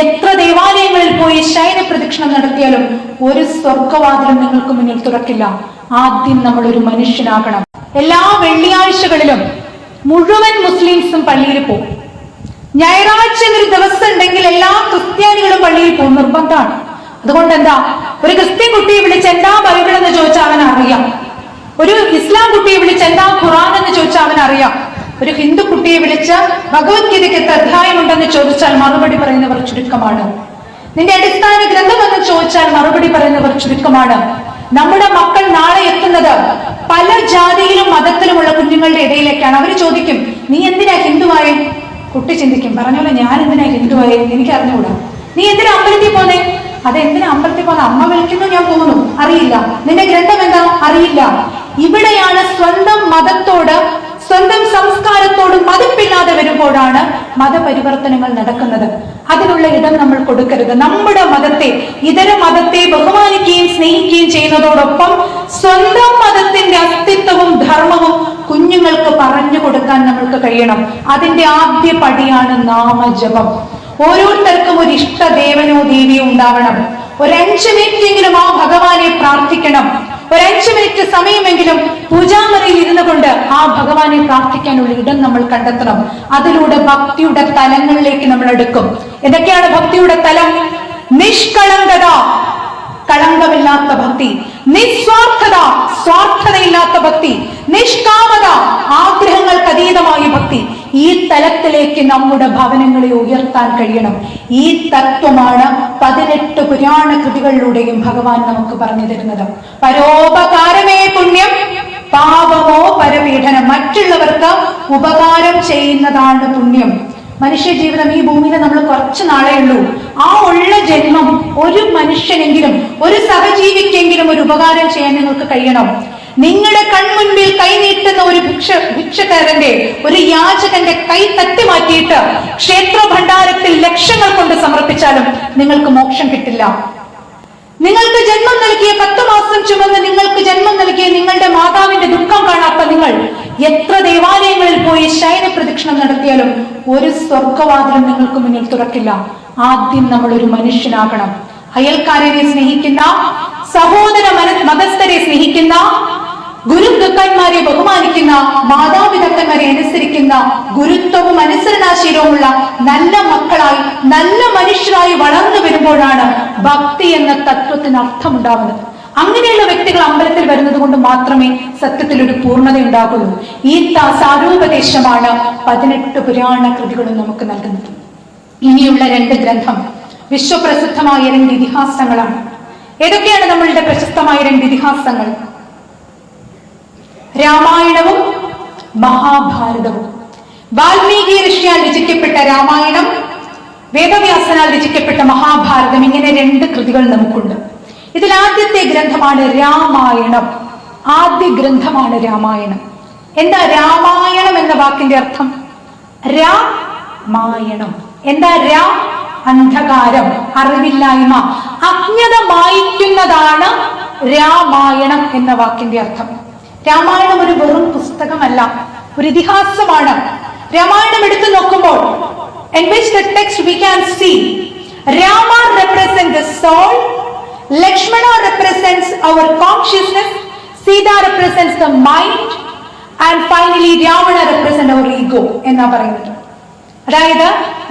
എത്ര ദേവാലയങ്ങളിൽ പോയി ശയന പ്രദക്ഷിണം നടത്തിയാലും ഒരു സ്വർഗവാതിലും നിങ്ങൾക്ക് മുന്നിൽ തുറക്കില്ല. ആദ്യം നമ്മൾ ഒരു മനുഷ്യനാകണം. എല്ലാ വെള്ളിയാഴ്ചകളിലും മുഴുവൻ മുസ്ലിംസും പള്ളിയിൽ പോകും ഞായറാഴ്ച ഒരു ദിവസം ഉണ്ടെങ്കിൽ എല്ലാ ക്രിസ്ത്യാനികളും പള്ളിയിൽ പോകും നിർബന്ധമാണ്. അതുകൊണ്ട് എന്താ ഒരു ക്രിസ്ത്യൻ കുട്ടിയെ വിളിച്ച് എന്താ ബൈബിൾ എന്ന് ചോദിച്ചാൽ അവൻ അറിയാം ഒരു ഇസ്ലാം കുട്ടിയെ വിളിച്ച് എന്താ ഖുറാൻ എന്ന് ചോദിച്ചാൽ അവൻ അറിയാം ഒരു ഹിന്ദു കുട്ടിയെ വിളിച്ച് ഭഗവത്ഗീതയ്ക്ക് എത്ര അധ്യായമുണ്ടെന്ന് ചോദിച്ചാൽ മറുപടി പറയുന്നവർ ചുരുക്കമാണ്. നിന്റെ അടിസ്ഥാന ഗ്രന്ഥം എന്ന് ചോദിച്ചാൽ മറുപടി പറയുന്നവർ ചുരുക്കമാണ്. നമ്മുടെ മക്കൾ നാളെ എത്തുന്നത് പല ജാതിയിലും മതത്തിലുമുള്ള കുഞ്ഞുങ്ങളുടെ ഇടയിലേക്കാണ്. അവർ ചോദിക്കും നീ എന്തിനാ ഹിന്ദുവായേ? കുട്ടി ചിന്തിക്കും പറഞ്ഞോലെ ഞാൻ എന്തിനാ ഹിന്ദുവായി? എനിക്ക് അറിഞ്ഞുകൂടാ നീ എന്തിനാ അമ്പലത്തിൽ പോന്നേ? അത് എന്തിനാ അമ്പലത്തിൽ പോന്നെ? അമ്മ വിളിക്കുന്നു ഞാൻ പോകുന്നു. അറിയില്ല. നിന്റെ ഗ്രന്ഥം എന്താ അറിയില്ല. ഇവിടെയാണ് സ്വന്തം മതത്തോട് സ്വന്തം സംസ്കാരത്തോട് മതിപ്പില്ലാതെ വരുമ്പോഴാണ് മതപരിവർത്തനങ്ങൾ നടക്കുന്നത്. അതിനുള്ള ഇടം നമ്മൾ കൊടുക്കരുത്. നമ്മുടെ മതത്തെ ഇതര മതത്തെ ബഹുമാനിക്കുകയും സ്നേഹിക്കുകയും ചെയ്യുന്നതോടൊപ്പം സ്വന്തം മതത്തിന്റെ അസ്തിത്വവും ധർമ്മവും കുഞ്ഞുങ്ങൾക്ക് പറഞ്ഞു കൊടുക്കാൻ നമ്മൾക്ക് കഴിയണം. അതിന്റെ ആദ്യ പടിയാണ് നാമജപം. ഓരോരുത്തർക്കും ഒരു ഇഷ്ട ദേവനോ ദേവിയോ ഉണ്ടാവണം. ഒരു അഞ്ച് മിനിറ്റ് എങ്കിലും ആ ഭഗവാനെ പ്രാർത്ഥിക്കണം. ഒരു അഞ്ച് മിനിറ്റ് സമയമെങ്കിലും പൂജാമുറിയിൽ ഇരുന്നു കൊണ്ട് ആ ഭഗവാനെ പ്രാർത്ഥിക്കാനുള്ള ഇടം നമ്മൾ കണ്ടെത്തണം. അതിലൂടെ ഭക്തിയുടെ തലങ്ങളിലേക്ക് നമ്മൾ എടുക്കും എന്തൊക്കെയാണ് ഭക്തിയുടെ തലം? നിഷ്കളങ്കത. കളങ്കമില്ലാത്ത ഭക്തി. നിസ്വാർത്ഥത. സ്വാർത്ഥതയില്ലാത്ത ഭക്തി. നിഷ്കാമത. ആഗ്രഹങ്ങൾക്ക് അതീതമായ ഭക്തി. ഈ തലത്തിലേക്ക് നമ്മുടെ ഭവനങ്ങളെ ഉയർത്താൻ കഴിയണം. ഈ തത്വമാണ് പതിനെട്ട് പുരാണ കൃതികളിലൂടെയും ഭഗവാൻ നമുക്ക് പറഞ്ഞു തരുന്നത്. പരോപകാരമേ പുണ്യം പാപമോ പരപീഠനം മറ്റുള്ളവർക്ക് ഉപകാരം ചെയ്യുന്നതാണ് പുണ്യം. മനുഷ്യ ജീവിതം ഈ ഭൂമിയിൽ നമ്മൾ കുറച്ച് നാളേ ഉള്ളൂ. ആ ഉള്ള ജന്മം ഒരു മനുഷ്യനെങ്കിലും ഒരു സഹജീവിക്കെങ്കിലും ഒരു ഉപകാരം ചെയ്യാൻ നിങ്ങൾക്ക് കഴിയണം. നിങ്ങളുടെ കൺമുൻപിൽ കൈനീട്ടുന്ന ഒരു ഭിക്ഷ ഭിക്ഷക്കാരന്റെ ഒരു യാചകന്റെ കൈ തട്ടി മാറ്റിയിട്ട് ക്ഷേത്ര ഭണ്ഡാരത്തിൽ ലക്ഷങ്ങൾ കൊണ്ട് സമർപ്പിച്ചാലും നിങ്ങൾക്ക് മോക്ഷം കിട്ടില്ല. നിങ്ങൾക്ക് ജന്മം നൽകിയ പത്ത് മാസം ചുമന്ന് നിങ്ങൾക്ക് ജന്മം നൽകിയ നിങ്ങളുടെ മാതാവിന്റെ ദുഃഖം കാണാത്ത നിങ്ങൾ എത്ര ദേവാലയങ്ങളിൽ പോയി ശയന പ്രദക്ഷിണം നടത്തിയാലും ഒരു സ്വർഗവാതിലും നിങ്ങൾക്ക് മുന്നിൽ തുറക്കില്ല. ആദ്യം നമ്മൾ ഒരു മനുഷ്യനാകണം. അയൽക്കാരനെ സ്നേഹിക്കുന്ന സഹോദര മതസ്ഥരെ സ്നേഹിക്കുന്ന ഗുരുദുക്കന്മാരെ ബഹുമാനിക്കുന്ന മാതാപിതാക്കന്മാരെ അനുസരിക്കുന്ന ഗുരുത്വവും അനുസരണാശീലവുമുള്ള നല്ല മക്കളായി നല്ല മനുഷ്യരായി വളർന്നു വരുമ്പോഴാണ് ഭക്തി എന്ന തത്വത്തിന് അർത്ഥമുണ്ടാവുന്നത് അങ്ങനെയുള്ള വ്യക്തികൾ അമ്പലത്തിൽ വരുന്നത് കൊണ്ട് മാത്രമേ സത്യത്തിൽ ഒരു പൂർണത ഉണ്ടാകുള്ളൂ. ഈ സാരോപദേശമാണ് പതിനെട്ട് പുരാണ കൃതികളും നമുക്ക് നൽകുന്നത്. ഇനിയുള്ള രണ്ട് ഗ്രന്ഥം വിശ്വപ്രസിദ്ധമായ രണ്ട് ഇതിഹാസങ്ങളാണ്. ഏതൊക്കെയാണ് നമ്മളുടെ പ്രശസ്തമായ രണ്ട് ഇതിഹാസങ്ങൾ? രാമായണവും മഹാഭാരതവും. വാൽമീകി ഋഷിയാൽ രചിക്കപ്പെട്ട രാമായണം വേദവ്യാസനാൽ രചിക്കപ്പെട്ട മഹാഭാരതം ഇങ്ങനെ രണ്ട് കൃതികൾ നമുക്കുണ്ട്. ഇതിൽ ആദ്യത്തെ ഗ്രന്ഥമാണ് രാമായണം. ആദ്യ ഗ്രന്ഥമാണ് രാമായണം. എന്താ രാമായണം എന്ന വാക്കിന്റെ അർത്ഥം? രാമായണം. എന്താ രാ? അന്ധകാരം അറിവില്ലായ്മ അജ്ഞത മായിക്കുന്നതാണ് രാമായണം എന്ന വാക്കിന്റെ അർത്ഥം. രാമായണം ഒരു വെറും പുസ്തകമല്ല ഒരു ഇതിഹാസമാണ് രാമായണം എടുത്തു നോക്കുമ്പോൾ in which the text we can see Rama represents the soul, Lakshmana represents our consciousness, Sita represents the mind, and finally Ravana represents our ego എന്നാ പറയുന്നത് അതായത്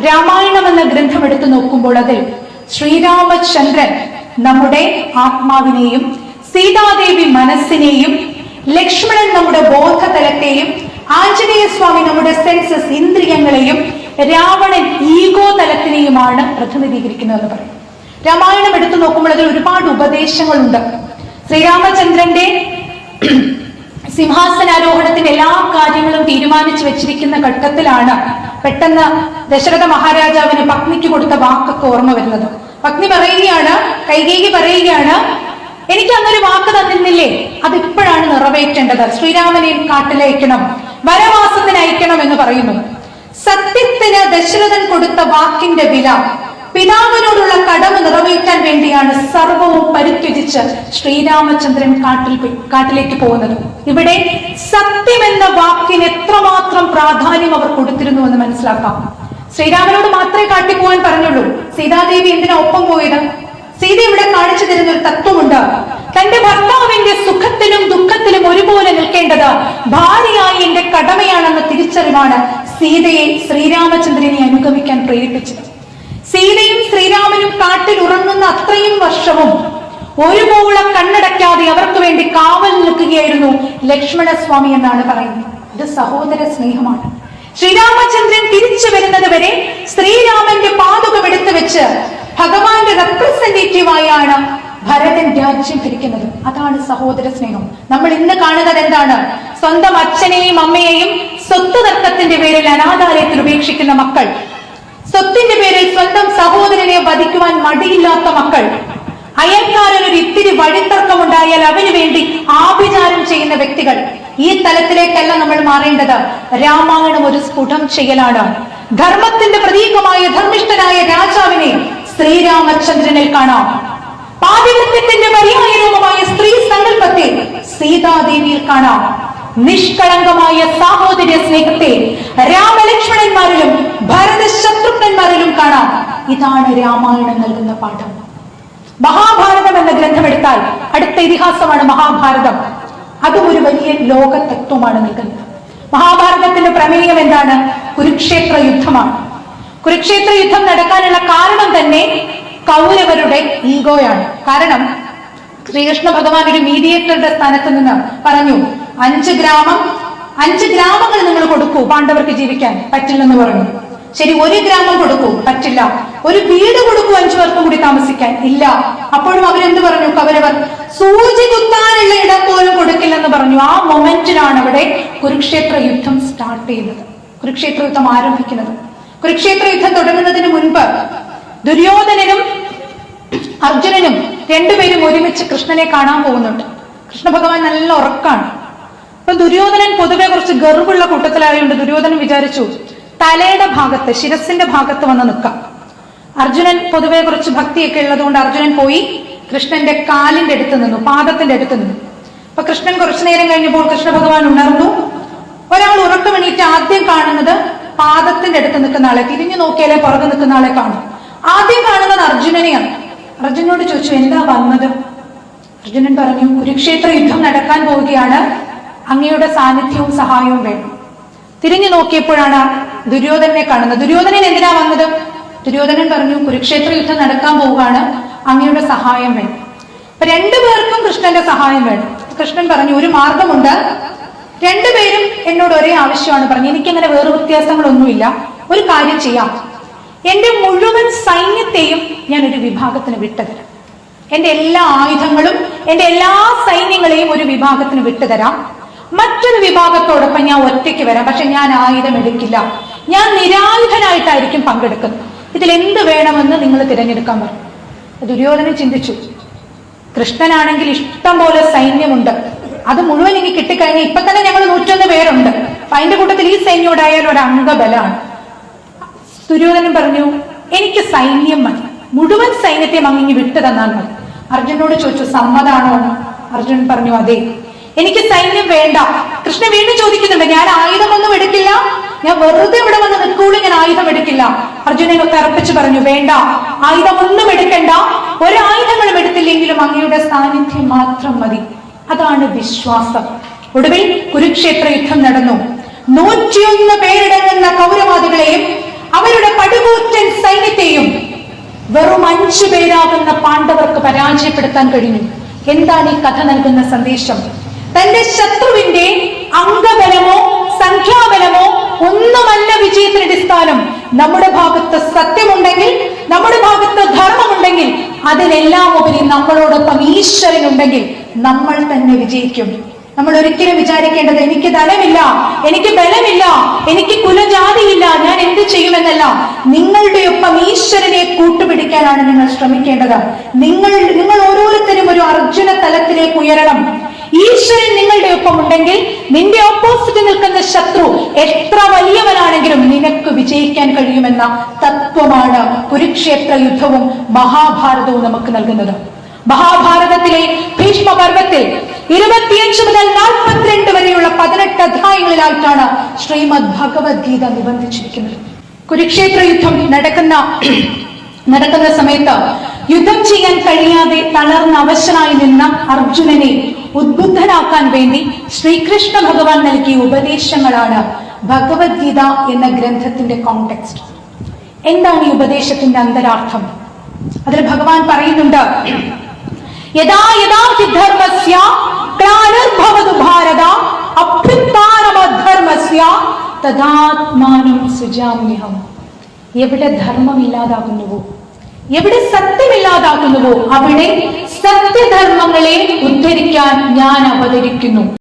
രാമായണം എന്ന ഗ്രന്ഥം എടുത്തു നോക്കുമ്പോൾ അതിൽ ശ്രീരാമചന്ദ്രൻ നമ്മുടെ ആത്മാവിനെയും സീതാദേവി മനസ്സിനെയും ലക്ഷ്മണൻ നമ്മുടെ ബോധതലത്തെയും ആഞ്ജനേയ സ്വാമി നമ്മുടെ സെൻസസ് ഇന്ദ്രിയങ്ങളെയും രാവണൻ ഈഗോ തലത്തിനെയുമാണ് പ്രതിനിധീകരിക്കുന്നതെന്ന് പറയും. രാമായണം എടുത്തു നോക്കുമ്പോൾ അതിൽ ഒരുപാട് ഉപദേശങ്ങളുണ്ട്. ശ്രീരാമചന്ദ്രന്റെ സിംഹാസനാരോഹണത്തിന്റെ എല്ലാ കാര്യങ്ങളും തീരുമാനിച്ചു വെച്ചിരിക്കുന്ന ഘട്ടത്തിലാണ് പെട്ടെന്ന് ദശരഥ മഹാരാജാവിന് പത്നിക്ക് കൊടുത്ത വാക്കൊക്കെ ഓർമ്മ വരുന്നത്. പത്നി പറയുകയാണ് കൈകേകി പറയുകയാണ് എനിക്ക് അങ്ങനെ വാക്ക് തന്നിരുന്നില്ലേ? അത് നിറവേറ്റേണ്ടത് ശ്രീരാമനെ കാട്ടിലയക്കണം വനവാസത്തിന് അയക്കണം എന്ന് പറയുന്നു. സത്യത്തിന് ദശരഥൻ കൊടുത്ത വാക്കിന്റെ വില പിതാവിനോടുള്ള കടമ നിറവേറ്റാൻ വേണ്ടിയാണ് സർവവും പരിത്യജിച്ച് ശ്രീരാമചന്ദ്രൻ കാട്ടിൽ കാട്ടിലേക്ക് പോകുന്നത്. ഇവിടെ സത്യം എന്ന വാക്കിന് എത്രമാത്രം പ്രാധാന്യം അവർ കൊടുത്തിരുന്നു എന്ന് മനസ്സിലാക്കാം. ശ്രീരാമനോട് മാത്രമേ കാട്ടി പോകാൻ പറഞ്ഞുള്ളൂ. സീതാദേവി എന്തിനാ ഒപ്പം പോയത്? സീത ഇവിടെ കാണിച്ചു തരുന്ന ഒരു തത്വമുണ്ട്. തന്റെ ഭർത്താവിന്റെ സുഖത്തിലും ദുഃഖത്തിലും ഒരുപോലെ നിൽക്കേണ്ടത് ഭാര്യയായി എന്റെ കടമയാണെന്ന തിരിച്ചറിവാണ് സീതയെ ശ്രീരാമചന്ദ്രനെ അനുഗമിക്കാൻ പ്രേരിപ്പിച്ചത്. സീതയും ശ്രീരാമനും കാട്ടിൽ ഉറങ്ങുന്ന അത്രയും വർഷവും ഒരു മൂള കണ്ണടയ്ക്കാതെ അവർക്ക് വേണ്ടി കാവൽ നിൽക്കുകയായിരുന്നു ലക്ഷ്മണസ്വാമി എന്നാണ് പറയുന്നത്. ഇത് സഹോദര സ്നേഹമാണ്. ശ്രീരാമചന്ദ്രൻ തിരിച്ചു വരുന്നത് വരെ ശ്രീരാമന്റെ പാതുകം എടുത്തു വെച്ച് ഭഗവാന്റെ റെപ്രസെന്റേറ്റീവായാണ് ഭരതൻ രാജ്യം അതാണ് സഹോദര സ്നേഹം. നമ്മൾ ഇന്ന് കാണുന്നത് എന്താണ്? സ്വന്തം അച്ഛനെയും അമ്മയെയും സ്വത്ത് തർക്കത്തിന്റെ പേരിൽ അനാഥാലയത്തിൽ ഉപേക്ഷിക്കുന്ന മക്കൾ. സ്വത്തിന്റെ പേരിൽ സ്വന്തം സഹോദരനെ വധിക്കുവാൻ മടിയില്ലാത്ത മക്കൾ. അയൽക്കാരൻ ഒരു ഇത്തിരി വഴിത്തർക്കമുണ്ടായാൽ അവന് വേണ്ടി ആഭിചാരം ചെയ്യുന്ന വ്യക്തികൾ. ഈ തലത്തിലേക്കല്ല നമ്മൾ മാറേണ്ടത്. രാമായണം ഒരു സ്ഫുടം ചെയ്യലാണ്. ധർമ്മത്തിന്റെ പ്രതീകമായ ധർമ്മിഷ്ഠനായ രാജാവിനെ ശ്രീരാമചന്ദ്രനിൽ കാണാം. പാതിവൃത്യത്തിന്റെ പര്യായരൂപമായ സ്ത്രീ സങ്കല്പത്തെ സീതാദേവിയിൽ കാണാം. നിഷ്കളങ്കമായ സാഹോദര്യ സ്നേഹത്തെ രാമലക്ഷ്മണന്മാരിലും ഭരത ശത്രുഘ്നന്മാരിലും കാണാം. ഇതാണ് രാമായണം നൽകുന്ന പാഠം. മഹാഭാരതം എന്ന ഗ്രന്ഥമെടുത്താൽ അടുത്ത ഇതിഹാസമാണ് മഹാഭാരതം. അതും ഒരു വലിയ ലോക തത്വമാണ് നൽകുന്നത് മഹാഭാരതത്തിന്റെ പ്രമേയം എന്താണ്? കുരുക്ഷേത്ര യുദ്ധമാണ് കുരുക്ഷേത്ര യുദ്ധം നടക്കാനുള്ള കാരണം തന്നെ കൗരവരുടെ ഈഗോയാണ്. കാരണം ശ്രീകൃഷ്ണ ഭഗവാൻ ഒരു മീഡിയേറ്ററുടെ സ്ഥാനത്ത് നിന്ന് പറഞ്ഞു അഞ്ച് ഗ്രാമം അഞ്ച് ഗ്രാമങ്ങൾ നിങ്ങൾ കൊടുക്കൂ പാണ്ഡവർക്ക് ജീവിക്കാൻ പറ്റില്ലെന്ന് പറഞ്ഞു. ശരി ഒരു ഗ്രാമം കൊടുക്കൂ പറ്റില്ല. ഒരു വീട് കൊടുക്കൂ അഞ്ചു പേർക്കും കൂടി താമസിക്കാൻ ഇല്ല. അപ്പോഴും അവരെന്ത് പറഞ്ഞു? കവരവർ സൂചി കുത്താനുള്ള ഇടം പോലും കൊടുക്കില്ലെന്ന് പറഞ്ഞു. ആ മൊമെന്റിലാണ് അവിടെ കുരുക്ഷേത്ര യുദ്ധം സ്റ്റാർട്ട് ചെയ്യുന്നത്. കുരുക്ഷേത്ര യുദ്ധം ആരംഭിക്കുന്നത്. കുരുക്ഷേത്ര യുദ്ധം തുടങ്ങുന്നതിന് മുൻപ് ദുര്യോധനനും അർജുനനും രണ്ടുപേരും ഒരുമിച്ച് കൃഷ്ണനെ കാണാൻ പോകുന്നുണ്ട്. കൃഷ്ണ ഭഗവാൻ നല്ല ഉറക്കാണ്. അപ്പൊ ദുര്യോധനൻ പൊതുവെ കുറച്ച് ഗർവുള്ള കൂട്ടത്തിലായതുകൊണ്ട് ദുര്യോധനൻ വിചാരിച്ചു തലയുടെ ഭാഗത്ത് ശിരസിന്റെ ഭാഗത്ത് വന്ന് നിൽക്കാം. അർജുനൻ പൊതുവെ കുറച്ച് ഭക്തിയൊക്കെ ഉള്ളതുകൊണ്ട് അർജുനൻ പോയി കൃഷ്ണന്റെ കാലിന്റെ അടുത്ത് നിന്നു പാദത്തിന്റെ അടുത്ത് നിന്നു. അപ്പൊ കൃഷ്ണൻ കുറച്ചു നേരം കഴിഞ്ഞപ്പോൾ കൃഷ്ണ ഭഗവാൻ ഉണർന്നു. ഒരാൾ ഉറക്കമെണീറ്റ് ആദ്യം കാണുന്നത് പാദത്തിന്റെ അടുത്ത് നിൽക്കുന്ന ആളെ തിരിഞ്ഞു നോക്കിയാലേ പുറകെ നിൽക്കുന്ന ആളെ കാണും. ആദ്യം കാണുന്നത് അർജുനനെയാണ്. അർജുനോട് ചോദിച്ചു എന്താ വന്നത്? അർജുനൻ പറഞ്ഞു കുരുക്ഷേത്ര യുദ്ധം നടക്കാൻ പോവുകയാണ്. അങ്ങയുടെ സാന്നിധ്യവും സഹായവും വേണം. തിരിഞ്ഞു നോക്കിയപ്പോഴാണ് ദുര്യോധനെ കാണുന്നത്. ദുര്യോധനൻ എന്തിനാ വന്നത്? ദുര്യോധനൻ പറഞ്ഞു കുരുക്ഷേത്ര യുദ്ധം നടക്കാൻ പോവുകയാണ്. അങ്ങയുടെ സഹായം വേണം. അപ്പൊ രണ്ടുപേർക്കും കൃഷ്ണന്റെ സഹായം വേണം. കൃഷ്ണൻ പറഞ്ഞു ഒരു മാർഗമുണ്ട്. രണ്ടുപേരും എന്നോട് ഒരേ ആവശ്യമാണ്. പറഞ്ഞു എനിക്കങ്ങനെ വേറെ വ്യത്യാസങ്ങളൊന്നുമില്ല. ഒരു കാര്യം ചെയ്യാം. എന്റെ മുഴുവൻ സൈന്യത്തെയും ഞാൻ ഒരു വിഭാഗത്തിന് വിട്ടുതരാം. എന്റെ എല്ലാ ആയുധങ്ങളും എന്റെ എല്ലാ സൈന്യങ്ങളെയും ഒരു വിഭാഗത്തിന് വിട്ടുതരാം. മറ്റൊരു വിഭാഗത്തോടൊപ്പം ഞാൻ ഒറ്റയ്ക്ക് വരാം. പക്ഷെ ഞാൻ ആയുധം എടുക്കില്ല. ഞാൻ നിരായുധനായിട്ടായിരിക്കും പങ്കെടുക്കുന്നത്. ഇതിൽ എന്ത് വേണമെന്ന് നിങ്ങൾ തിരഞ്ഞെടുക്കാൻ പറഞ്ഞു ദുര്യോധനൻ ചിന്തിച്ചു. കൃഷ്ണനാണെങ്കിൽ ഇഷ്ടം പോലെ സൈന്യമുണ്ട്. അത് മുഴുവൻ ഇനി കിട്ടിക്കഴിഞ്ഞാൽ ഇപ്പൊ തന്നെ ഞങ്ങൾ നൂറ്റൊന്ന് പേരുണ്ട്. അപ്പൊ അതിന്റെ കൂട്ടത്തിൽ ഈ സൈന്യം ഉണ്ടായാൽ ഒരു അംഗബലാണ് ദുര്യോധനൻ പറഞ്ഞു എനിക്ക് സൈന്യം മതി. മുഴുവൻ സൈന്യത്തെ അങ്ങിങ്ങി വിട്ടു തന്നാൽ മതി. അർജുനോട് ചോദിച്ചു സമ്മതാണോ? അർജുനൻ പറഞ്ഞു അതെ. എനിക്ക് സൈന്യം വേണ്ട. കൃഷ്ണ വീണ്ടും ചോദിക്കുന്നുണ്ട് ഞാൻ ആയുധമൊന്നും എടുക്കില്ല. ഞാൻ വെറുതെ ഇവിടെ വന്ന് നിൽക്കുള്ളൂ. ഞാൻ ആയുധം എടുക്കില്ല. അർജുനൻ തറപ്പിച്ചു പറഞ്ഞു വേണ്ട. ആയുധമൊന്നും എടുക്കണ്ട. ഒരായുധങ്ങളും എടുത്തില്ലെങ്കിലും അങ്ങയുടെ സാന്നിധ്യം മാത്രം മതി. അതാണ് വിശ്വാസം. ഒടുവിൽ കുരുക്ഷേത്ര യുദ്ധം നടന്നു. നൂറ്റിയൊന്ന് പേരടങ്ങുന്ന കൗരവാദികളെയും അവരുടെ പടുകൂറ്റൻ സൈന്യത്തെയും വെറും അഞ്ചു പേരാകുന്ന പാണ്ഡവർക്ക് പരാജയപ്പെടുത്താൻ കഴിഞ്ഞു. എന്താണ് ഈ കഥ നൽകുന്ന സന്ദേശം? തന്റെ ശത്രുവിന്റെ അംഗബലമോ സംഖ്യാബലമോ ഒന്നുമല്ല വിജയത്തിന് അടിസ്ഥാനം. നമ്മുടെ ഭാഗത്ത് സത്യമുണ്ടെങ്കിൽ നമ്മുടെ ഭാഗത്ത് ധർമ്മമുണ്ടെങ്കിൽ അതിനെല്ലാം ഉപരി നമ്മളോടൊപ്പം ഈശ്വരനുണ്ടെങ്കിൽ നമ്മൾ തന്നെ വിജയിക്കും. നമ്മൾ ഒരിക്കലും വിചാരിക്കേണ്ടത് എനിക്ക് ധനമില്ല എനിക്ക് ബലമില്ല എനിക്ക് കുലജാതിയില്ല ഞാൻ എന്ത് ചെയ്യുമെന്നല്ല. നിങ്ങളുടെ ഒപ്പം ഈശ്വരനെ കൂട്ടുപിടിക്കാനാണ് നിങ്ങൾ ശ്രമിക്കേണ്ടത്. നിങ്ങൾ നിങ്ങൾ ഓരോരുത്തരും ഒരു അർജുന തലത്തിലേക്ക് ഉയരണം. ഈശ്വരൻ നിങ്ങളുടെ ഒപ്പം ഉണ്ടെങ്കിൽ നിന്റെ ഓപ്പോസിറ്റ് നിൽക്കുന്ന ശത്രു എത്ര വലിയവനാണെങ്കിലും നിനക്ക് വിജയിക്കാൻ കഴിയുമെന്ന തത്വമാണ് കുരുക്ഷേത്ര യുദ്ധവും മഹാഭാരതവും നമുക്ക് നൽകുന്നത്. മഹാഭാരതത്തിലെ ഭീഷ്മ പർവത്തിൽ ഇരുപത്തിയഞ്ച് മുതൽ നാൽപ്പത്തിരണ്ട് വരെയുള്ള പതിനെട്ട് അധ്യായങ്ങളിലായിട്ടാണ് ശ്രീമദ് ഭഗവത്ഗീത നിബന്ധിച്ചിരിക്കുന്നത്. കുരുക്ഷേത്ര യുദ്ധം നടക്കുന്ന നടക്കുന്ന സമയത്ത് യുദ്ധം ചെയ്യാൻ കഴിയാതെ തളർന്ന അവശനായി നിന്ന അർജുനനെ ഉദ്ബുദ്ധനാക്കാൻ വേണ്ടി ശ്രീകൃഷ്ണ ഭഗവാൻ നൽകിയ ഉപദേശങ്ങളാണ് ഭഗവത്ഗീത എന്ന ഗ്രന്ഥത്തിന്റെ കോണ്ടെക്സ്റ്റ് എന്താണ് ഈ ഉപദേശത്തിന്റെ അന്തരാർത്ഥം? അതിൽ ഭഗവാൻ പറയുന്നുണ്ട് യഥാ യഥാ ധർമ്മസ്യ എവിടെ ധർമ്മം ഇല്ലാതാകുന്നുവോ എവിടെ സത്യമില്ലാതാകുന്നുവോ? അവിടെ സത്യധർമ്മങ്ങളെ ഉദ്ധരിക്കാൻ ഞാൻ അവതരിക്കുന്നു.